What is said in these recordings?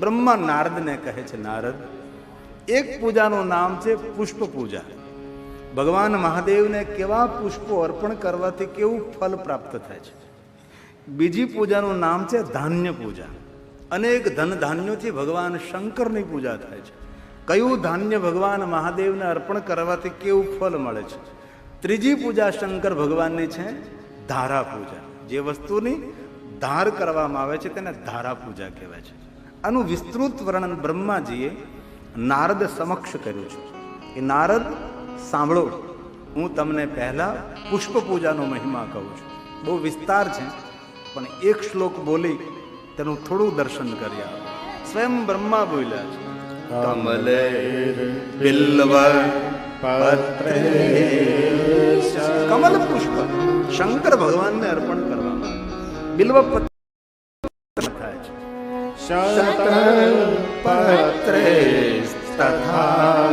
બ્રહ્મા નારદને કહે છે, નારદ, એક પૂજાનું નામ છે પુષ્પ પૂજા. ભગવાન મહાદેવને કેવા પુષ્પો અર્પણ કરવાથી કેવું ફલ પ્રાપ્ત થાય છે? બીજી પૂજાનું નામ છે ધાન્ય પૂજા. અનેક ધન ધાન્યોથી ભગવાન શંકરની પૂજા થાય છે. કયું ધાન્ય ભગવાન મહાદેવને અર્પણ કરવાથી કેવું ફલ મળે છે? ત્રીજી પૂજા શંકર ભગવાનની છે, ધારા પૂજા. જે વસ્તુની ધાર કરવામાં આવે છે તેને ધારા પૂજા કહેવાય છે. આનું વિસ્તૃત વર્ણન બ્રહ્માજીએ નારદ સમક્ષ કર્યું છે. એ નારદ સાંભળો હું તમને પહેલા પુષ્પ પૂજાનો મહિમા કહું છું. બહુ વિસ્તાર છે પણ એક શ્લોક બોલી તેનું થોડું દર્શન કર્યા સ્વયં બ્રહ્મા બોલ્યા છે. કમલે બિલ્વ પત્રે કમલ પુષ્પ શંકર ભગવાનને અર્પણ કરવામાં બિલ્વ છે પત્રે તથા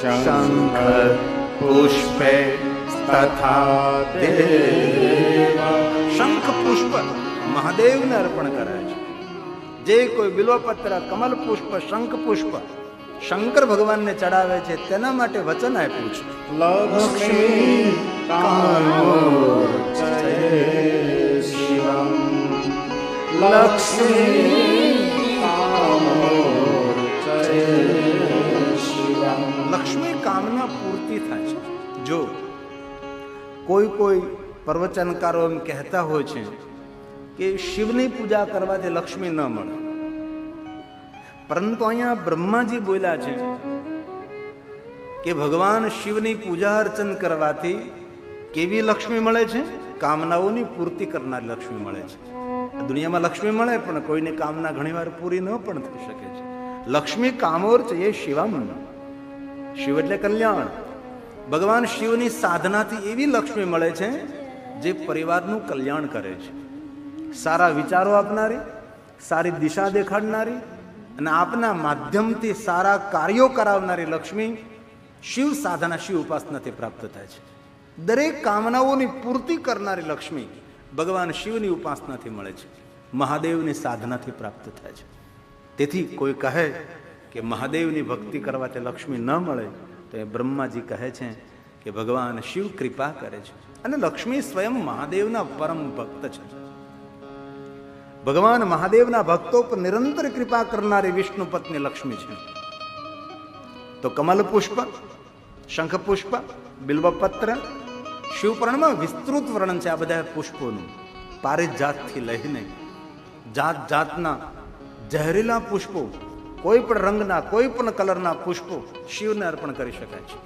शङ्ख पुष्पे તથા દેવ શંખ પુષ્પ મહાદેવને અર્પણ કરે છે. જે કોઈ બિલોપત્ર કમલ પુષ્પ શંખ પુષ્પ શંકર ભગવાનને ચડાવે છે તેના માટે વચન આપ્યું છે. લક્ષ્મી કામોચયે જય શિવમ. લક્ષ્મી કામના પૂર્તિ થાય છે. જો કોઈ કોઈ પ્રવચનકારો એમ કહેતા હોય છે કે શિવની પૂજા કરવાથી લક્ષ્મી ન મળે. પરંતુ અહીંયા બ્રહ્માજી બોલ્યા છે કે ભગવાન શિવની પૂજા અર્ચન કરવાથી કેવી લક્ષ્મી મળે છે? કામનાઓની પૂર્તિ કરનારી લક્ષ્મી મળે છે. દુનિયામાં લક્ષ્મી મળે, પણ કોઈની કામના ઘણીવાર પૂરી ન પણ થઈ શકે છે. લક્ષ્મી કામોર છે એ શિવમ. શિવ એટલે કલ્યાણ. ભગવાન શિવની સાધનાથી એવી લક્ષ્મી મળે છે જે પરિવારનું કલ્યાણ કરે છે. સારા વિચારો આપનારી, સારી દિશા દેખાડનારી અને આપના માધ્યમથી સારા કાર્યો કરાવનારી લક્ષ્મી શિવ સાધના, શિવ ઉપાસનાથી પ્રાપ્ત થાય છે. દરેક કામનાઓની પૂર્તિ કરનારી લક્ષ્મી ભગવાન શિવની ઉપાસનાથી મળે છે. મહાદેવની સાધનાથી પ્રાપ્ત થાય છે. તેથી કોઈ કહે કે મહાદેવની ભક્તિ કરવાથી લક્ષ્મી ન મળે, તો એ બ્રહ્માજી કહે છે કે ભગવાન શિવ કૃપા કરે છે. અને લક્ષ્મી સ્વયં મહાદેવના પરમ ભક્ત છે. ભગવાન મહાદેવના ભક્તો પર નિરંતર કૃપા કરનારી વિષ્ણુ પત્ની લક્ષ્મી છે. તો કમલ પુષ્પ શંખ પુષ્પ બિલ્વપત્ર શિવપુરાણમાં વિસ્તૃત વર્ણન છે આ બધા પુષ્પોનું. પારિજાતથી લઈને જાત જાતના ઝેરીલા પુષ્પો, કોઈ પણ રંગના, કોઈ પણ કલરના પુષ્પો શિવને અર્પણ કરી શકાય છે.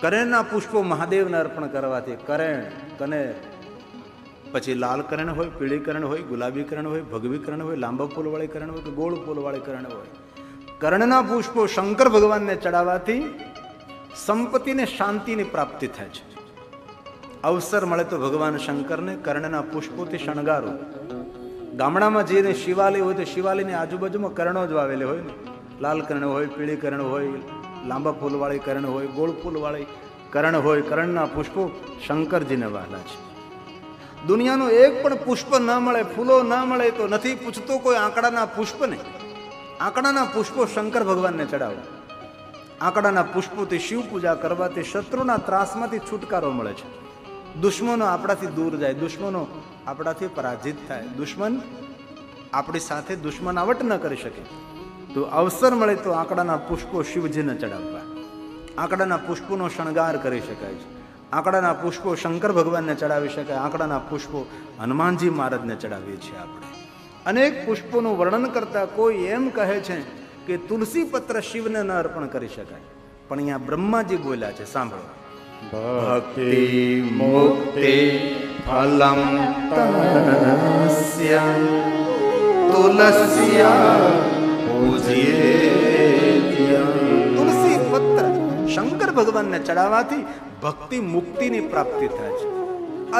કરેણના પુષ્પો મહાદેવને અર્પણ કરવાથી કરેણ, કને, પછી લાલ કરણ હોય, પીળી કરણ હોય, ગુલાબી કરણ હોય, ભગવી કરણ હોય, લાંબા ફૂલવાળી કરણ હોય કે ગોળ ફૂલવાળી કરણ હોય. કર્ણના પુષ્પો શંકર ભગવાનને ચડાવવાથી સંપત્તિને શાંતિની પ્રાપ્તિ થાય છે. અવસર મળે તો ભગવાન શંકરને કર્ણના પુષ્પોથી શણગારો. ગામડામાં જઈને શિવાલય હોય તો શિવાલયની આજુબાજુમાં કર્ણો જ વાવેલી હોય ને. લાલ કર્ણ હોય, પીળી કરણ હોય, લાંબા ફૂલવાળી કર્ણ હોય, ગોળ ફૂલવાળી કર્ણ હોય, કર્ણના પુષ્પો શંકરજીને વાલા છે. દુનિયાનું એક પણ પુષ્પ ન મળે, ફૂલો ન મળે તો નથી પૂછતો કોઈ આંકડાના પુષ્પને આંકડાના પુષ્પો શંકર ભગવાનને ચડાવો. આંકડાના પુષ્પોથી શિવ પૂજા કરવાથી શત્રુના ત્રાસમાંથી છુટકારો મળે છે. દુશ્મનો આપણાથી દૂર જાય, દુશ્મનો આપણાથી પરાજિત થાય. દુશ્મન આપણી સાથે દુશ્મનાવટ ન કરી શકે. તો અવસર મળે તો આંકડાના પુષ્પો શિવજીને ચડાવવા. આંકડાના પુષ્પોનો શણગાર કરી શકાય છે. આંકડાના પુષ્પો શંકર ભગવાનને ચડાવી શકાય. આંકડાના પુષ્પો હનુમાનજી મહારાજને ચડાવીએ છીએ આપણે. અનેક પુષ્પોનું વર્ણન કરતા કોઈ એમ કહે છે કે તુલસી પત્ર શિવને ન અર્પણ કરી શકાય. પણ અહીંયા બ્રહ્માજી બોલ્યા છે સાંભળો. ભક્તિ મુક્તિ ફલમ તસ્ય તુલસ્યા પૂજ્યે તુલસી પત્ર શંકર ભગવાનને ચડાવવાથી ભક્તિ મુક્તિની પ્રાપ્તિ થાય છે.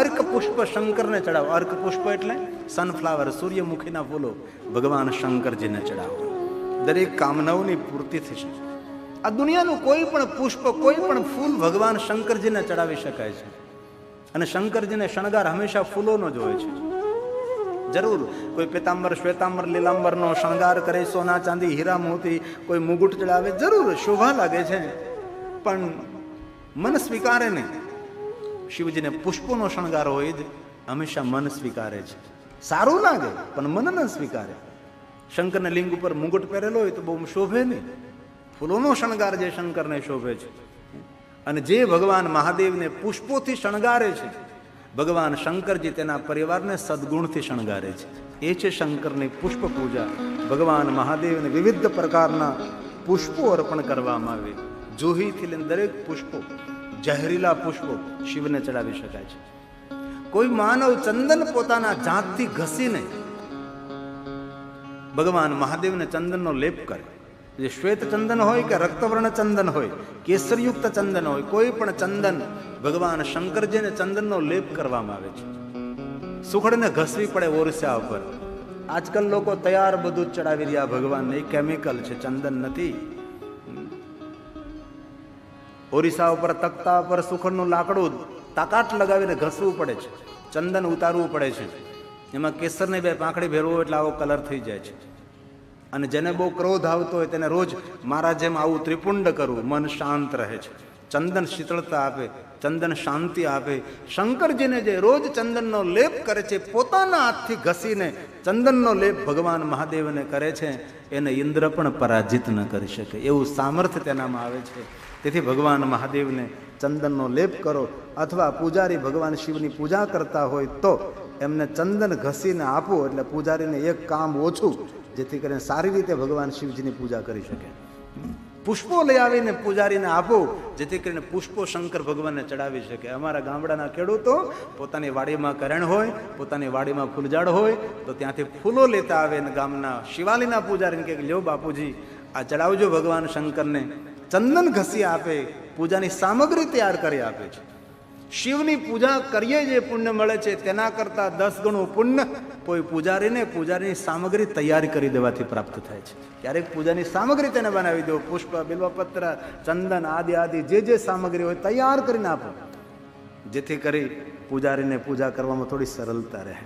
અર્ક પુષ્પ શંકરને ચડાવો. અર્ક પુષ્પ એટલે સનફ્લાવર સૂર્યમુખીના ફૂલો. ભગવાન શંકરજીને ચડાવો. દરેક કામનાઓની પૂર્તિ થશે આ દુનિયાનું કોઈ પણ પુષ્પ, કોઈ પણ ફૂલ ભગવાન શંકરજીને ચડાવી શકાય છે. અને શંકરજીને શણગાર હંમેશા ફૂલોનો જ હોય છે. જરૂર, કોઈ પિતાંબર, શ્વેતાંબર, લીલાંબરનો શણગાર કરે, સોના ચાંદી, હીરા મોતી, કોઈ મુગુટ ચડાવે, જરૂર, શોભા લાગે છે. પણ મન સ્વીકારે નહીં. શિવજીને પુષ્પોનો શણગાર હોય જ હંમેશા મન સ્વીકારે છે. સારું લાગે, પણ મન ન સ્વીકારે. શંકરને લિંગ ઉપર મુગટ પહેરેલો હોય તો બહુ શોભે નહીં. ફૂલોનો શણગાર જે શંકરને શોભે છે. અને જે ભગવાન મહાદેવને પુષ્પોથી શણગારે છે, ભગવાન શંકરજી તેના પરિવારને સદગુણથી શણગારે છે. એ છે શંકરની પુષ્પ પૂજા. ભગવાન મહાદેવને વિવિધ પ્રકારના પુષ્પો અર્પણ કરવામાં આવે. જુહીથી લઈને દરેક પુષ્પો જહેરીલા પુષ્પો શિવને ચડાવી શકાય છે. કોઈ માનવ ચંદન પોતાના જાતથી ઘસીને ભગવાન મહાદેવને ચંદનનો લેપ કરે. જે શ્વેત ચંદન હોય કે રક્તવર્ણ ચંદન હોય, કેસરયુક્ત ચંદન હોય, કોઈ પણ ચંદન, ભગવાન શંકરજીને ચંદનનો લેપ કરવામાં આવે છે. સુખડને ઘસવી પડે ઓરસા ઉપર. આજકાલ લોકો તૈયાર બધું ચડાવી રહ્યા ભગવાનને. એ કેમિકલ છે, ચંદન નથી. ઓરિસ્સા ઉપર તખ્તા ઉપર સુખડનું લાકડું તાકાત લગાવીને ઘસવું પડે છે. ચંદન ઉતારવું પડે છે. એમાં કેસરને બે પાંખડી ભેરવો એટલે આવો કલર થઈ જાય છે. અને જેને બહુ ક્રોધ આવતો હોય તેને રોજ મારા જેમ આવું ત્રિપુંડ કરવું મન શાંત રહે છે. ચંદન શીતળતા આપે, ચંદન શાંતિ આપે. શંકરજીને જે રોજ ચંદનનો લેપ કરે છે, પોતાના હાથથી ઘસીને ચંદનનો લેપ ભગવાન મહાદેવને કરે છે, એને ઇન્દ્ર પણ પરાજિત ન કરી શકે. એવું સામર્થ્ય તેનામાં આવે છે. તેથી ભગવાન મહાદેવને ચંદનનો લેપ કરો. અથવા પૂજારી ભગવાન શિવની પૂજા કરતા હોય તો એમને ચંદન ઘસીને આપો એટલે પૂજારીને એક કામ ઓછું, જેથી કરીને સારી રીતે ભગવાન શિવજીની પૂજા કરી શકે. પુષ્પો લઈ આવીને પૂજારીને આપો, જેથી કરીને પુષ્પો શંકર ભગવાનને ચડાવી શકે. અમારા ગામડાના ખેડૂતો પોતાની વાડીમાં કરણ હોય, પોતાની વાડીમાં ફૂલઝાડ હોય, તો ત્યાંથી ફૂલો લેતા આવે ને ગામના શિવાલીના પૂજારીને કે લ્યો બાપુજી, આ ચડાવજો ભગવાન શંકરને. ચંદન ઘસી આપે, પૂજાની સામગ્રી તૈયાર કરી આપે છે. શિવની પૂજા કરીએ જે પુણ્ય મળે છે, તેના કરતાં દસ ગણું પુણ્ય કોઈ પૂજારીને પૂજારીની સામગ્રી તૈયાર કરી દેવાથી પ્રાપ્ત થાય છે. ક્યારેક પૂજાની સામગ્રી તેને બનાવી દો, પુષ્પ, બિલ્વપત્ર, ચંદન આદિ આદિ, જે જે સામગ્રી હોય તૈયાર કરીને આપો. જેથી કરી પૂજારીને પૂજા કરવામાં થોડી સરળતા રહે.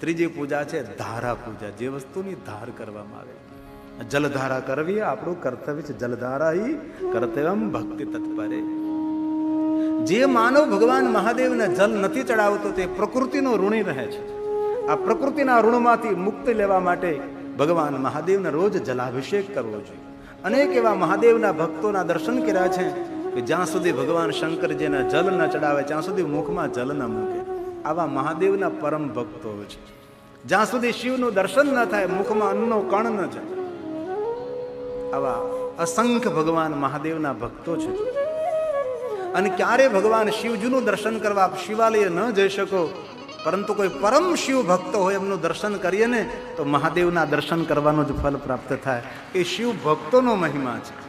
ત્રીજી પૂજા છે ધારા પૂજા. જે વસ્તુની ધાર કરવામાં આવે. જલધારા કરવી, આપણું કર્તવ્ય છે જલધારા ઈ કર્તવ્યમ ભક્તિ તત્પરે. જે માનવ ભગવાન મહાદેવને જલ નથી ચડાવતો, તે પ્રકૃતિનો ઋણી રહે છે. આ પ્રકૃતિના ઋણમાંથી મુક્તિ લેવા માટે ભગવાન મહાદેવને રોજ જલાભિષેક કરવો જોઈએ. અનેક એવા મહાદેવના ભક્તોના દર્શન કર્યા છે કે જ્યાં સુધી ભગવાન શંકરજીને જલ ન ચડાવે, ત્યાં સુધી મુખમાં જલ ન મૂકે. આવા મહાદેવના પરમ ભક્તો છે. જ્યાં સુધી શિવનું દર્શન ન થાય, મુખમાં અન્નનો કણ ન જાય. આવા અસંખ્ય ભગવાન મહાદેવના ભક્તો છે. અને ક્યારે ભગવાન શિવજીનું દર્શન કરવા શિવાલય ન જઈ શકો, પરંતુ કોઈ પરમ શિવ ભક્ત હોય એમનું દર્શન કરીએ ને, તો મહાદેવના દર્શન કરવાનું જ ફલ પ્રાપ્ત થાય. એ શિવ ભક્તોનો મહિમા છે.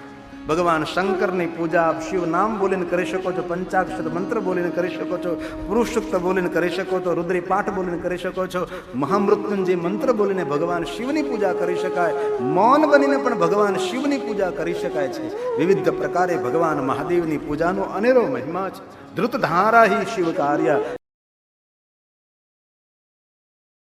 ભગવાન શંકરની પૂજા આપ શિવ નામ બોલીને કરી શકો છો પંચાક્ષર મંત્ર બોલીને કરી શકો છો, પુરુષુક્ત બોલીને કરી શકો છો, રુદ્રી પાઠ બોલીને કરી શકો છો, મહામૃત્યુંજય મંત્ર બોલીને ભગવાન શિવની પૂજા કરી શકાય, મૌન બનીને પણ ભગવાન શિવની પૂજા કરી શકાય છે. વિવિધ પ્રકારે ભગવાન મહાદેવની પૂજાનો અનેરો મહિમા છે. ધૃત ધારા હિ શિવ કાર્ય